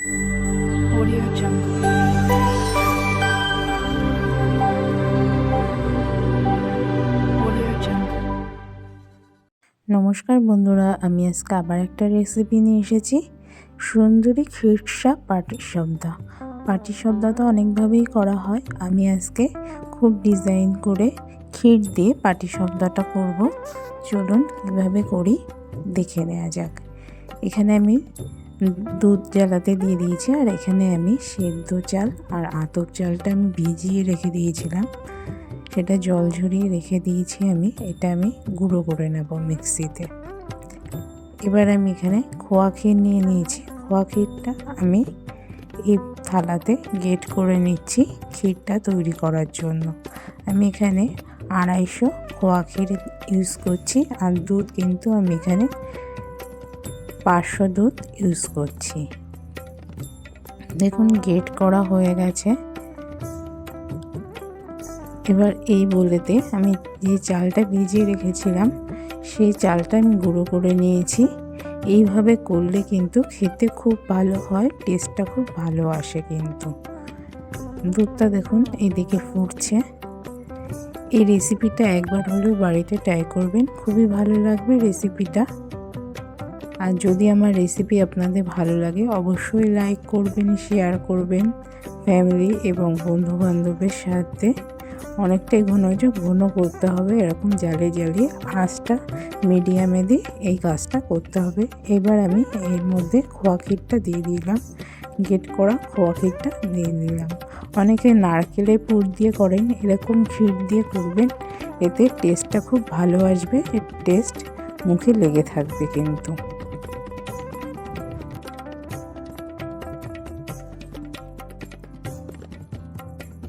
Audio Jungle. নমস্কার বন্ধুরা, আমি আজকে আবার একটা রেসিপি নিয়ে এসেছি। সুন্দরী খিরসা পাটিসাপটা পাটিসাপটা তো অনেকভাবেই করা হয়। আমি আজকে খুব ডিজাইন করে ক্ষীর দিয়ে পাটি পাটিসাপটাটা করব। চলুন কীভাবে করি, দেখে নেওয়া যাক। এখানে আমি দুধ জ্বালাতে দিয়ে দিয়েছি আর এখানে আমি সেদ্ধ চাল আর আতপ চালটা আমি ভিজিয়ে রেখে দিয়েছিলাম। সেটা জল ঝরিয়ে রেখে দিয়েছি আমি। এটা আমি গুঁড়ো করে নেব মিক্সিতে। এবার আমি এখানে খোয়া ক্ষীর নিয়ে নিয়েছি। খোয়া ক্ষীরটা আমি এই থালাতে গেট করে নিচ্ছি ক্ষীরটা তৈরি করার জন্য। আমি এখানে আড়াইশো খোয়া ক্ষীর ইউজ করছি আর দুধ কিন্তু আমি এখানে পাঁচশো দুধ ইউজ করছি। দেখুন, গেট করা হয়ে গেছে। এবার এই বলেতে আমি যে চালটা ভিজিয়ে রেখেছিলাম, সেই চালটা আমি গুঁড়ো করে নিয়েছি। এইভাবে করলে কিন্তু খেতে খুব ভালো হয়, টেস্টটা খুব ভালো আসে কিন্তু। দুধটা দেখুন এইদিকে ফুটছে। এই রেসিপিটা একবার হলেও বাড়িতে ট্রাই করবেন, খুবই ভালো লাগবে রেসিপিটা আর যদি আমার রেসিপি আপনাদের ভালো লাগে, অবশ্যই লাইক করবেন শেয়ার করবেন ফ্যামিলি এবং বন্ধু বান্ধবের সাথে। অনেকটাই ঘন হয়েছে ঘন করতে হবে, এরকম জালে জ্বালিয়ে আঁচটা মিডিয়ামে দিয়ে এই কাজটা করতে হবে। এবার আমি এর মধ্যে খোয়া ক্ষীরটা দিয়ে দিলাম গেট করা খোয়া ক্ষীরটা দিয়ে দিলাম। অনেকে নারকেলের পুর দিয়ে করেন, এরকম ক্ষীর দিয়ে করবেন, এতে টেস্টটা খুব ভালো আসবে, এর টেস্ট মুখে লেগে থাকবে কিন্তু।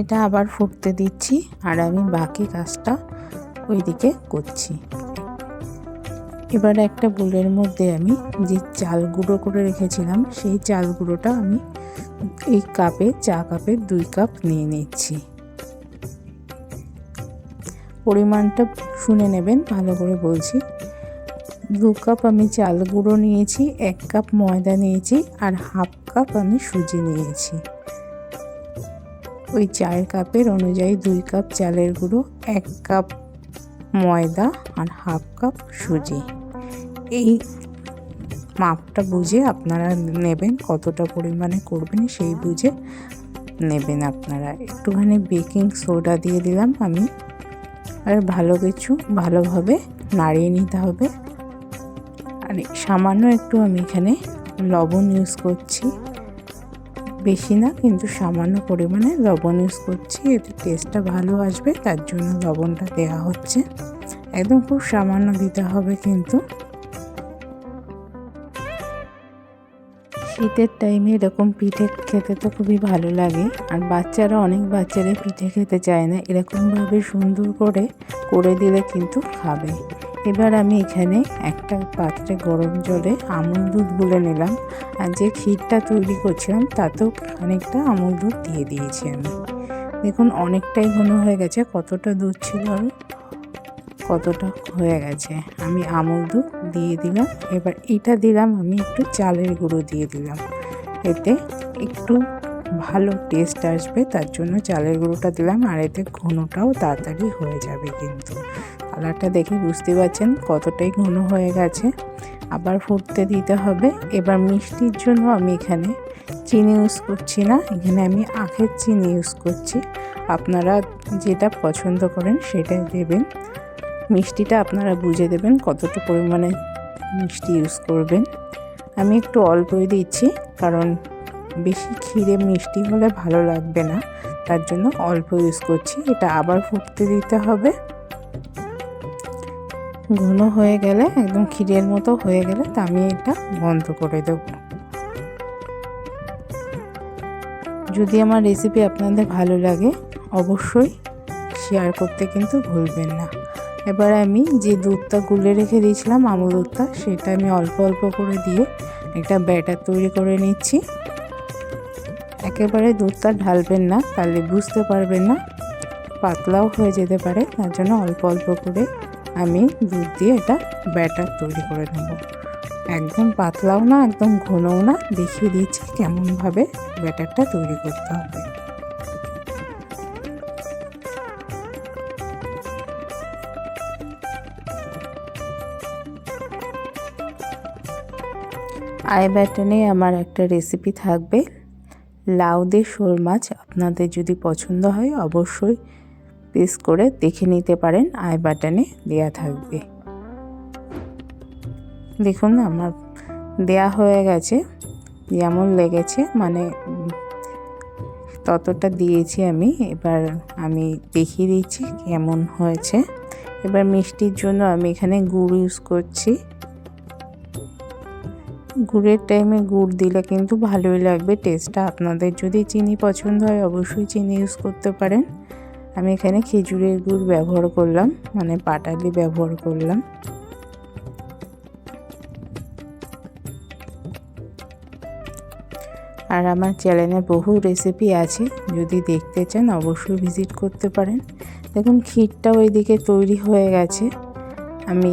এটা আবার ফুটতে দিচ্ছি আর আমি বাকি কাজটা ওইদিকে করছি। এবার একটা বুলের মধ্যে আমি যে চাল গুঁড়ো করে রেখেছিলাম, সেই চাল গুঁড়োটা আমি এই কাপে, চা কাপে দুই কাপ নিয়ে নিচ্ছি। পরিমাণটা শুনে নেবেন, ভালো করে বলছি। দু কাপ আমি চাল গুঁড়ো নিয়েছি, এক কাপ ময়দা নিয়েছি আর হাফ কাপ আমি সুজি নিয়েছি। ওই চায়ের কাপের অনুযায়ী দুই কাপ চালের গুঁড়ো, এক কাপ ময়দা আর হাফ কাপ সুজি। এই মাপটা বুঝে আপনারা নেবেন, কতটা পরিমাণে করবেন সেই বুঝে নেবেন আপনারা। একটুখানি বেকিং সোডা দিয়ে দিলাম আমি। আর ভালো কিছু ভালোভাবে নাড়িয়ে নিতে হবে। আর সামান্য একটু আমি এখানে লবণ ইউজ করছি। বেশি না, কিন্তু সামান্য পরিমাণে লবণ ইউজ করছি, এতে টেস্টটা ভালো আসবে, তার জন্য লবণটা দেওয়া হচ্ছে। একদম খুব সামান্য দিতে হবে কিন্তু। শীতের টাইমে এরকম পিঠে খেতে তো খুবই ভালো লাগে, আর বাচ্চারা অনেক বাচ্চারাই পিঠে খেতে চায় না, এরকমভাবে সুন্দর করে করে দিলে কিন্তু খাবে। এবার আমি এখানে একটা পাত্রে গরম জলে আমুল দুধ গুলে নিলাম আর যে ক্ষীরটা তৈরি করছিলাম তাতেও অনেকটা আমুল দুধ দিয়ে দিয়েছি আমি। দেখুন অনেকটাই ঘন হয়ে গেছে, কতটা দুধ ছিল আর কতটা হয়ে গেছে। আমি আমুল দুধ দিয়ে দিলাম, এবার এটা দিলাম আমি একটু চালের গুঁড়ো দিয়ে দিলাম। এতে একটু ভালো টেস্ট আসবে, তার জন্য চালের গুঁড়োটা দিলাম আর এতে ঘনটাও তাড়াতাড়ি হয়ে যাবে কিন্তু। কালারটা দেখে বুঝতে পারছেন কতটাই ঘন হয়ে গেছে। আবার ফুটতে দিতে হবে। এবার মিষ্টির জন্য আমি এখানে চিনি ইউজ করছি না। এখানে আমি আখের চিনি ইউজ করছি। আপনারা যেটা পছন্দ করেন সেটাই দেবেন। মিষ্টিটা আপনারা বুঝে দেবেন কতটা পরিমাণে মিষ্টি ইউজ করবেন। আমি একটু অল্পই দিচ্ছি কারণ বেশি ক্ষীরে মিষ্টি হলে ভালো লাগবে না। তার জন্য অল্প ইউজ করছি। এটা আবার ফুটতে দিতে হবে। ঘন হয়ে গেলে, একদম ক্ষীরের মতো হয়ে গেলে তা আমি এটা বন্ধ করে দেব। যদি আমার রেসিপি আপনাদের ভালো লাগে, অবশ্যই শেয়ার করতে কিন্তু ভুলবেন না। এবার আমি যে দুধটা গুলে রেখে দিয়েছিলাম, আমুল দুধটা, সেটা আমি অল্প অল্প করে দিয়ে একটা ব্যাটার তৈরি করে নিচ্ছি। একেবারে দুধটা ঢালবেন না, তাহলে বুঝতে পারবেন না, পাতলাও হয়ে যেতে পারে, তার জন্য অল্প অল্প করে আমি দুধ দিয়ে এটা ব্যাটার তৈরি করে নেব। একদম পাতলাও না, একদম ঘনও না, দেখিয়ে দিচ্ছি কেমনভাবে ব্যাটারটা তৈরি করতে হবে। আই ব্যাটনে আমার একটা রেসিপি থাকবে। লাউ দিয়ে শোল মাছ আপনাদের যদি পছন্দ হয়, অবশ্যই পিস করে দেখে নিতে পারেন, আই বাটনে দেয়া থাকবে। দেখুন আমার দেয়া হয়ে গেছে, যেমন লেগেছে মানে ততটা দিয়েছি আমি, এবার আমি দেখিয়ে দিচ্ছি কেমন হয়েছে। এবার মিষ্টির জন্য আমি এখানে গুড় ইউজ করছি। গুড়ের টাইমে গুড় দিলে কিন্তু ভালোই লাগবে, টেস্টটা। আপনাদের যদি চিনি পছন্দ হয়, অবশ্যই চিনি ইউজ করতে পারেন। আমি এখানে খেজুরের গুড় ব্যবহার করলাম মানে পাটালি ব্যবহার করলাম। আর আমার চ্যানেলে বহু রেসিপি আছে, যদি দেখতে চান অবশ্যই ভিজিট করতে পারেন। দেখুন ক্ষীরটা ওইদিকে তৈরি হয়ে গেছে। আমি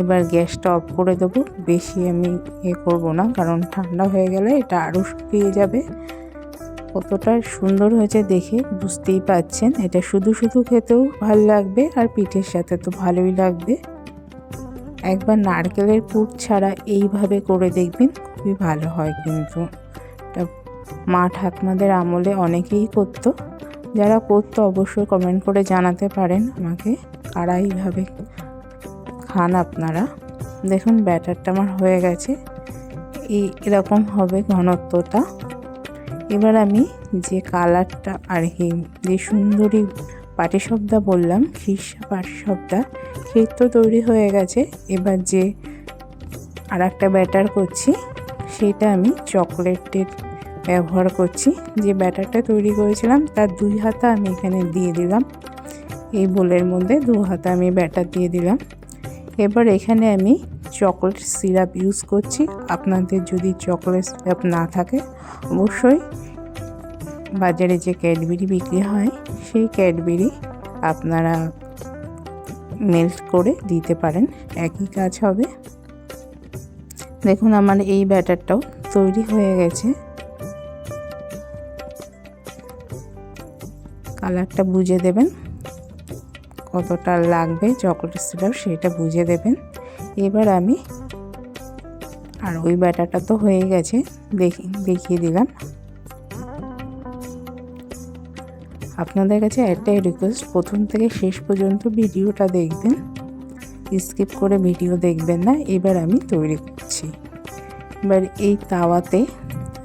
এবার গ্যাসটা অফ করে দেবো, বেশি আমি এ করব না, কারণ ঠান্ডা হয়ে গেলে এটা আরও শুকিয়ে যাবে। কতটা সুন্দর হয়েছে দেখে বুঝতেই পাচ্ছেন। এটা শুধু শুধু খেতেও ভালো লাগবে আর পিঠের সাথে তো ভালোই লাগবে। একবার নারকেলের পুর ছাড়া এইভাবে করে দেখবেন খুবই ভালো হয় কিন্তু। মা ঠাকমাদের আমলে অনেকেই করতো। যারা করতো অবশ্যই কমেন্ট করে জানাতে পারেন আমাকে কারা এইভাবে খান আপনারা। দেখুন ব্যাটারটা আমার হয়ে গেছে। এই এরকম হবে ঘনত্বটা। এবার আমি যে কালারটা আর যে সুন্দরী পাটিসবদা বললাম খিরসা পাটিসবদা ক্ষীর তো তৈরি হয়ে গেছে। এবার যে আর একটা ব্যাটার করছি, সেটা আমি চকলেটের ব্যবহার করছি। যে ব্যাটারটা তৈরি করেছিলাম, তার দুই হাতা আমি এখানে দিয়ে দিলাম। এই বোলের মধ্যে দু হাতা আমি ব্যাটার দিয়ে দিলাম। এবার এখানে আমি চকলেট সিরাপ ইউজ করছি। আপনাদের যদি চকলেট সিরাপ না থাকে, অবশ্যই বাজারে যে ক্যাডবেরি বিক্রি হয়, সেই ক্যাডবেরি আপনারা মেল্ট করে দিতে পারেন। একই কাজ হবে। দেখুন আমার এই ব্যাটারটাও তৈরি হয়ে গেছে। কালারটা বুঝে দেবেন। কতটা লাগবে চকলেট সিরাপ সেটা বুঝে দেবেন। এবার আমি আর ওই ব্যাটারটা তো হয়ে গেছে, দেখি, দেখিয়ে দিলাম। আপনাদের কাছে একটাই রিকোয়েস্ট প্রথম থেকে শেষ পর্যন্ত ভিডিওটা দেখবেন স্কিপ করে ভিডিও দেখবেন না, এবার আমি তৈরি করছি। এবার এই তাওয়াতে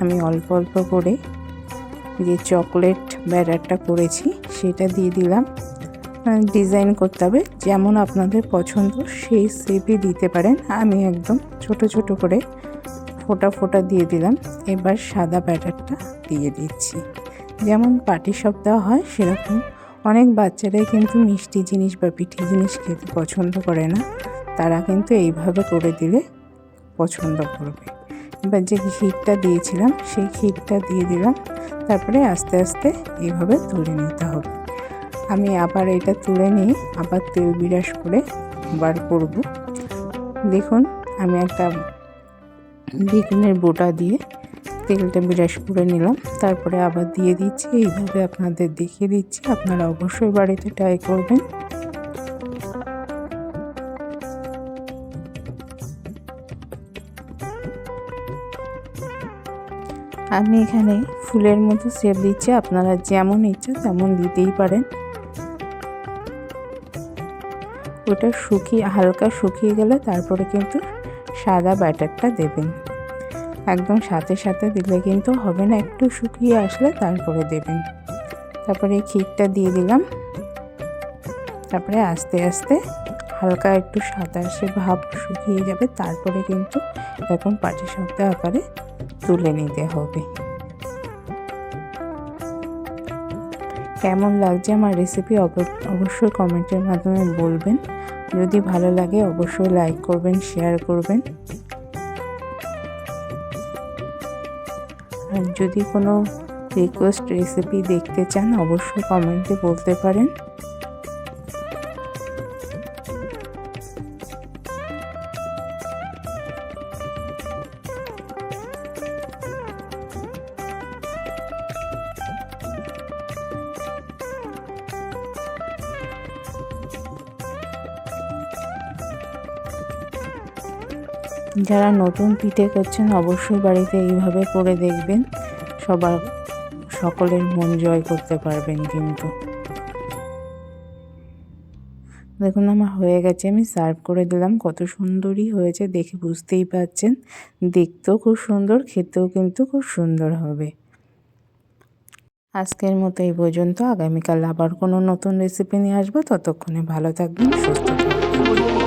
আমি অল্প অল্প করে যে চকলেট ব্যাটারটা করেছি, সেটা দিয়ে দিলাম। ডিজাইন করতে হবে, যেমন আপনাদের পছন্দ সেই শেপই দিতে পারেন। আমি একদম ছোট ছোট করে ফোটা ফোটা দিয়ে দিলাম। এবার সাদা ব্যাটারটা দিয়ে দিচ্ছি। যেমন পাটি সব দেওয়া হয়, সেরকম অনেক বাচ্চারাই কিন্তু মিষ্টি জিনিস বা পিঠে জিনিস খেতে পছন্দ করে না। তারা কিন্তু এইভাবে করে দিলে পছন্দ করবে। এবার যে ক্ষীরটা দিয়েছিলাম, সেই ক্ষীরটা দিয়ে দিলাম। তারপরে আস্তে আস্তে এইভাবে তুলে নিতে হবে। আমি আবার এটা তুলে নিয়ে আবার তেল বিরাস করে বার করব। দেখুন, আমি একটা বেগুনের বোটা দিয়ে তেলটা বিরাস করে নিলাম। তারপরে আবার দিয়ে দিচ্ছি, এইভাবে আপনাদের দেখিয়ে দিচ্ছি। আপনারা অবশ্যই বাড়িতে ট্রাই করবেন। আমি এখানে ফুলের মতো সেপ দিচ্ছি। আপনারা যেমন ইচ্ছা তেমন দিতেই পারেন। ওটা শুকিয়ে, হালকা শুকিয়ে গেলে তারপরে কিন্তু সাদা ব্যাটারটা দেবেন। একদম সাথে সাথে দিলে কিন্তু হবে না, একটু শুকিয়ে আসলে তারপরে দেবেন। তারপরে ক্ষীরটা দিয়ে দিলাম। তারপরে আস্তে আস্তে হালকা একটু সাদা সাতাশে ভাব শুকিয়ে যাবে, তারপরে কিন্তু এরকম পাটি শব্দ আকারে তুলে নিতে হবে। কেমন লাগছে আমার রেসিপি অবশ্যই কমেন্টের মাধ্যমে বলবেন। যদি ভালো লাগে অবশ্যই লাইক করবেন শেয়ার করবেন। আর যদি কোনো রিকোয়েস্ট রেসিপি দেখতে চান, অবশ্যই কমেন্টে বলতে পারেন। যারা নতুন পিঠে করছেন অবশ্যই বাড়িতে এইভাবে করে দেখবেন। সবার, সকলের মন জয় করতে পারবেন কিন্তু। দেখুন আমার হয়ে গেছে, আমি সার্ভ করে দিলাম। কত সুন্দরই হয়েছে, দেখে বুঝতেই পারছেন দেখতেও খুব সুন্দর, খেতেও কিন্তু খুব সুন্দর হবে। আজকের মতো এই পর্যন্ত। আগামীকাল আবার কোনো নতুন রেসিপি নিয়ে আসব। ততক্ষণে ভালো থাকবেন, সুস্থ থাকবেন.